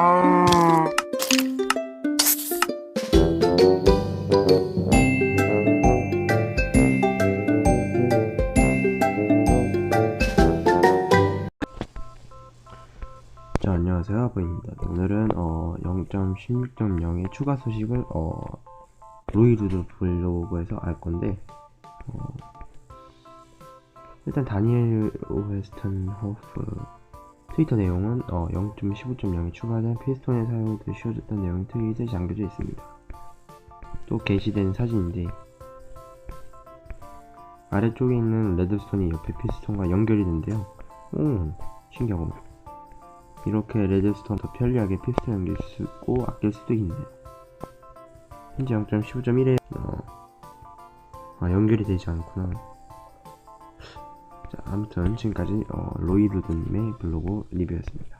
자 안녕하세요. 아버입니다. 오늘은 어 0.16.0의 추가 소식을 어 로이루드 블로그에서 알 건데 어 일단 다니엘 오웨스턴 호프 트위터 내용은 어 0.15.0이 추가된 피스톤의 사용이 더 쉬워졌다는 내용이 트윗에 잠겨져 있습니다 또 게시된 사진인데 아래쪽에 있는 레드스톤이 옆에 피스톤과 연결이 된대요 오 신기하구만 이렇게 레드스톤 더 편리하게 피스톤 연결 수 있고 아낄 수도 있네요. 현재 0.15.1에 어, 아 연결이 되지 않구나. 자 아무튼 지금까지 어, 로이 루드님의 블로그 리뷰였습니다.